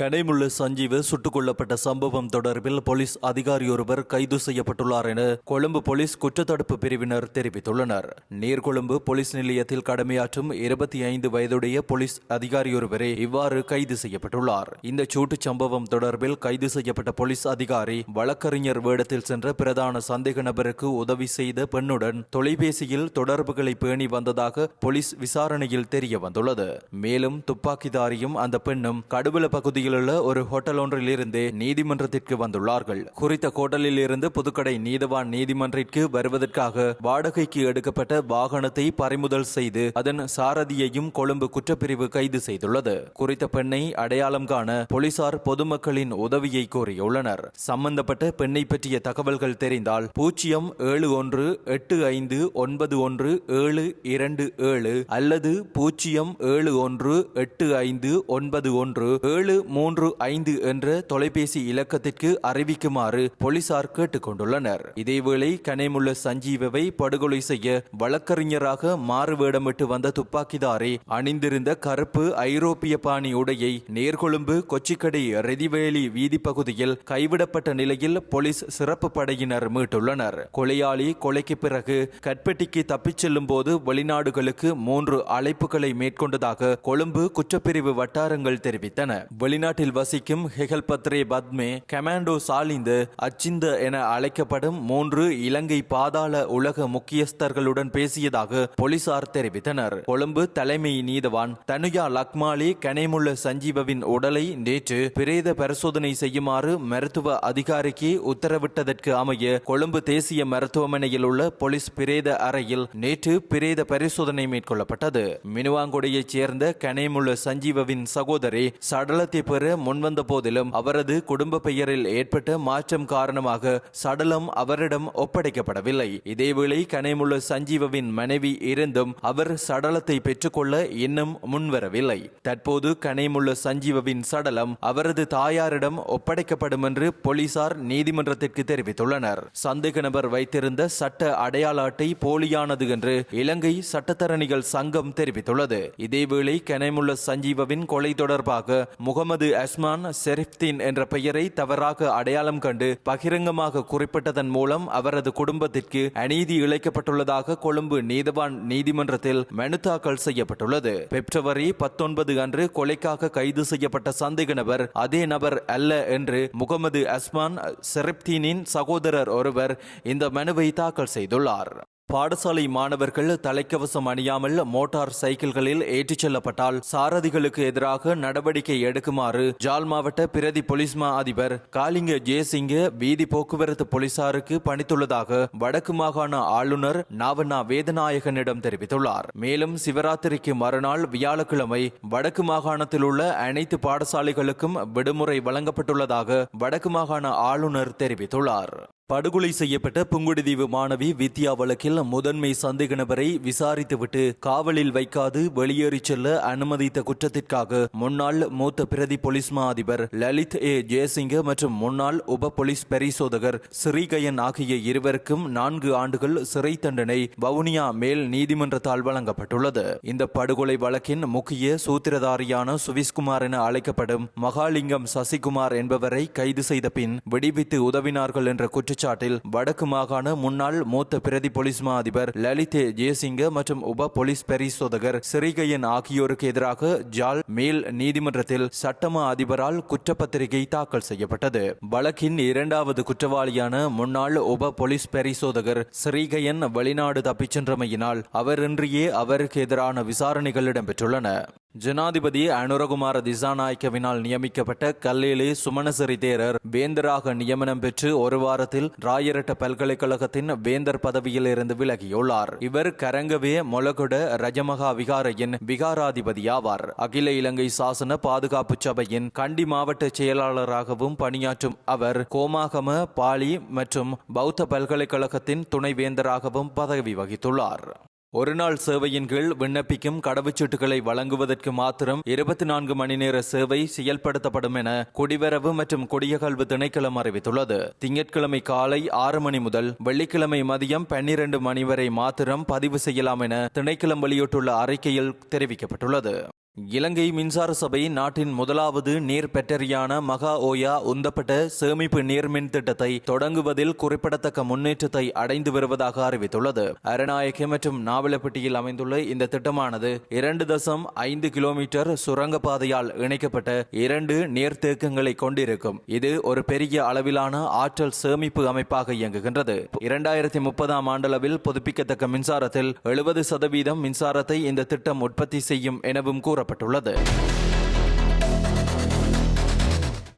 கடைமுள்ள சஞ்சீவ் சுட்டுக் கொல்லப்பட்ட சம்பவம் தொடர்பில் போலீஸ் அதிகாரியொருவர் கைது செய்யப்பட்டுள்ளார் என கொழும்பு போலீஸ் குற்றத்தடுப்பு பிரிவினர் தெரிவித்துள்ளனர். நீர்கொழும்பு போலீஸ் நிலையத்தில் கடமையாற்றும் இருபத்தி ஐந்து வயதுடைய போலீஸ் அதிகாரியொருவரே இவ்வாறு கைது செய்யப்பட்டுள்ளார். இந்த சூட்டுச் சம்பவம் தொடர்பில் கைது செய்யப்பட்ட போலீஸ் அதிகாரி வழக்கறிஞர் வேடத்தில் சென்ற பிரதான சந்தேக நபருக்கு உதவி செய்த பெண்ணுடன் தொலைபேசியில் தொடர்புகளை பேணி வந்ததாக போலீஸ் விசாரணையில் தெரிய வந்துள்ளது மேலும் துப்பாக்கிதாரியும் அந்த பெண்ணும் கடுவல பகுதியில் உள்ள ஒரு ஹோட்டல் ஒன்றில் இருந்து நீதிமன்றத்திற்கு வந்துள்ளார்கள். குறித்த ஹோட்டலில் இருந்து புதுக்கடை நீதவான் நீதிமன்றிற்கு வருவதற்காக வாடகைக்கு எடுக்கப்பட்ட வாகனத்தை பறிமுதல் செய்து அதன் சாரதியையும் கொழும்பு குற்றப்பிரிவு கைது செய்துள்ளது. குறித்த பெண்ணை அடையாளம் காண போலீசார் பொதுமக்களின் உதவியை கோரியுள்ளனர். சம்பந்தப்பட்ட பெண்ணை பற்றிய தகவல்கள் தெரிந்தால் பூஜ்ஜியம் ஏழு ஒன்று எட்டு ஐந்து ஒன்பது ஒன்று ஏழு இரண்டு ஏழு அல்லது பூஜ்ஜியம் ஏழு ஒன்று எட்டு ஐந்து ஒன்பது ஒன்று ஏழு மூன்று ஐந்து என்ற தொலைபேசி இலக்கத்திற்கு அறிவிக்குமாறு போலீசார் கேட்டுக்கொண்டுள்ளனர். இதேவேளை கனேமுள்ள சஞ்சீவவை படுகொலை செய்ய வழக்கறிஞராக மாறு வேடமிட்டு வந்த துப்பாக்கிதாரி அணிந்திருந்த கருப்பு ஐரோப்பிய பாணி உடையை நேர்கொழும்பு கொச்சிக்கடை ரெதிவேலி வீதி பகுதியில் கைவிடப்பட்ட நிலையில் போலீஸ் சிறப்பு படையினர் மீட்டுள்ளனர். கொலையாளி கொலைக்கு பிறகு கட்பெட்டிக்கு தப்பிச் செல்லும் போது வெளிநாடுகளுக்கு மூன்று அழைப்புகளை மேற்கொண்டதாக கொழும்பு குற்றப்பிரிவு வட்டாரங்கள் தெரிவித்தன. வெளிநாட்டில் வசிக்கும் ஹெகல் பத்ரே பத்மே கமாண்டோ சாலிந்து அச்சிந்த என அழைக்கப்படும் மூன்று இலங்கை பாதாள உலக முக்கியஸ்தர்களுடன் பேசியதாக போலீசார் தெரிவித்தனர். கொழும்பு தலைமை நீதவான் தனுயா லக்மாலி கனைமுள்ள சஞ்சீவவின் உடலை நேற்று பிரேத பரிசோதனை செய்யுமாறு மருத்துவ அதிகாரிக்கு உத்தரவிட்டதற்கு அமைய கொழும்பு தேசிய மருத்துவமனையில் உள்ள போலீஸ் பிரேத அறையில் நேற்று பிரேத பரிசோதனை மேற்கொள்ளப்பட்டது. மினுவாங்குடியைச் சேர்ந்த கனைமுள்ள சஞ்சீவவின் சகோதரி சடலத்தை பெற முன்வந்த போதிலும் அவரது குடும்ப பெயரில் ஏற்பட்ட மாற்றம் காரணமாக சடலம் அவரிடம் ஒப்படைக்கப்படவில்லை. இதேவேளை கனைமுள்ள சஞ்சீவவின் மனைவி இருந்தும் அவர் சடலத்தை பெற்றுக்கொள்ள இன்னும் முன்வரவில்லை. தற்போது கனைமுள்ள சஞ்சீவவின் சடலம் அவரது தாயாரிடம் ஒப்படைக்கப்படும் என்று போலீசார் நீதிமன்றத்திற்கு தெரிவித்துள்ளனர். சந்தேக நபர் வைத்திருந்த சட்ட அடையாள அட்டை போலியானது என்று இலங்கை சட்டத்தரணிகள் சங்கம் தெரிவித்துள்ளது. இதேவேளை கனைமுள்ள சஞ்சீவவின் கொலை தொடர்பாக முகமது அஸ்மான் செரிப்தீன் என்ற பெயரை தவறாக அடையாளம் கண்டு பகிரங்கமாக குறிப்பிட்டதன் மூலம் அவரது குடும்பத்திற்கு அநீதி இழைக்கப்பட்டுள்ளதாக கொழும்பு நீதவான் நீதிமன்றத்தில் மனு தாக்கல் செய்யப்பட்டுள்ளது. பிப்ரவரி பத்தொன்பது அன்று கொலைக்காக கைது செய்யப்பட்ட சந்தேக நபர் அதே நபர் அல்ல என்று முகமது அஸ்மான் செரிப்தீனின் சகோதரர் ஒருவர் இந்த மனுவை தாக்கல் செய்துள்ளார். பாடசாலை மாணவர்கள் தலைக்கவசம் அணியாமல் மோட்டார் சைக்கிள்களில் ஏற்றிச் செல்லப்பட்டால் சாரதிகளுக்கு எதிராக நடவடிக்கை எடுக்குமாறு ஜால் மாவட்ட பிரதி போலீஸ் மா அதிபர் காலிங்க ஜெயசிங்க வீதி போக்குவரத்து போலீசாருக்கு பணித்துள்ளதாக வடக்கு மாகாண ஆளுநர் நாவண்ணா வேதநாயகனிடம் தெரிவித்துள்ளார். மேலும் சிவராத்திரிக்கு மறுநாள் வியாழக்கிழமை வடக்கு மாகாணத்தில் உள்ள அனைத்து பாடசாலைகளுக்கும் விடுமுறை வழங்கப்பட்டுள்ளதாக வடக்கு மாகாண ஆளுநர் தெரிவித்துள்ளார். படுகொலை செய்யப்பட்ட புங்குடுதீவு மாணவி வித்யா வழக்கில் முதன்மை சந்தேக நபரை விசாரித்துவிட்டு காவலில் வைக்காது வெளியேறிச் செல்ல அனுமதித்த குற்றத்திற்காக முன்னாள் மூத்த பிரதி போலீஸ் மா அதிபர் லலித் ஏ. ஜெயசிங்க மற்றும் முன்னாள் உப போலீஸ் பரிசோதகர் ஸ்ரீகயன் ஆகிய இருவருக்கும் நான்கு ஆண்டுகள் சிறை தண்டனை வவுனியா மேல் நீதிமன்றத்தால் வழங்கப்பட்டுள்ளது. இந்த படுகொலை வழக்கின் முக்கிய சூத்திரதாரியான சுவிஸ்குமார் என அழைக்கப்படும் மகாலிங்கம் சசிகுமார் என்பவரை கைது செய்த பின் விடுவித்து உதவினார்கள் என்ற குற்ற குற்றச்சாட்டில் வடக்கு மாகாண முன்னாள் மூத்த பிரதி போலீஸ் மா அதிபர் லலிதே ஜெயசிங்க மற்றும் உப போலீஸ் பரிசோதகர் சிறிகையன் ஆகியோருக்கு எதிராக ஜால் மேல் நீதிமன்றத்தில் சட்டமா அதிபரால் குற்றப்பத்திரிகை தாக்கல் செய்யப்பட்டது. வழக்கின் இரண்டாவது குற்றவாளியான முன்னாள் உப போலீஸ் பரிசோதகர் ஸ்ரீகையன் வெளிநாடு தப்பிச் சென்றமையினால் அவரின்றியே அவருக்கு எதிரான விசாரணைகள் இடம்பெற்றுள்ளன. ஜனாதிபதி அனுரகுமார திசாநாயக்கவினால் நியமிக்கப்பட்ட கல்லேலி சுமணசிறி தேரர் வேந்தராக நியமனம் பெற்று ஒரு வாரத்தில் ராயரட்ட பல்கலைக்கழகத்தின் வேந்தர் பதவியில் இருந்து விலகியுள்ளார். இவர் கரங்கவே மொலகுட ரஜமகா விகாரையின் விகாராதிபதி ஆவார் அகில இலங்கை சாசன பாதுகாப்பு சபையின் கண்டி மாவட்ட செயலாளராகவும் பணியாற்றும் அவர் கோமாகம பாலி மற்றும் பௌத்த பல்கலைக்கழகத்தின் துணைவேந்தராகவும் பதவி வகித்துள்ளார். ஒருநாள் சேவையின் கீழ் விண்ணப்பிக்கும் கடவுச்சீட்டுகளை வழங்குவதற்கு மாத்திரம் இருபத்தி நான்கு மணி நேர சேவை செயல்படுத்தப்படும் என குடிவரவு மற்றும் குடியகல்வு திணைக்களம் அறிவித்துள்ளது. திங்கட்கிழமை காலை ஆறு மணி முதல் வெள்ளிக்கிழமை மதியம் பன்னிரண்டு மணி வரை மாத்திரம் பதிவு செய்யலாம் என திணைக்களம் வெளியிட்டுள்ள அறிக்கையில் தெரிவிக்கப்பட்டுள்ளது. இலங்கை மின்சார சபை நாட்டின் முதலாவது நீர் பெட்டரியான மகா ஓயா உந்தப்பட்ட சேமிப்பு நீர்மின் திட்டத்தை தொடங்குவதில் குறிப்பிடத்தக்க முன்னேற்றத்தை அடைந்து வருவதாக அறிவித்துள்ளது. அரநாயக்க மற்றும் நாவலப்பட்டியில் அமைந்துள்ள இந்த திட்டமானது இரண்டு தசம் ஐந்து கிலோமீட்டர் சுரங்கப்பாதையால் இணைக்கப்பட்ட இரண்டு நீர்த்தேக்கங்களை கொண்டிருக்கும். இது ஒரு பெரிய அளவிலான ஆற்றல் சேமிப்பு அமைப்பாக இயங்குகின்றது. இரண்டாயிரத்தி முப்பதாம் ஆண்டளவில் புதுப்பிக்கத்தக்க மின்சாரத்தில் எழுபது சதவீதம் மின்சாரத்தை இந்த திட்டம் உற்பத்தி செய்யும் எனவும் கூறப்பட்டுள்ளது.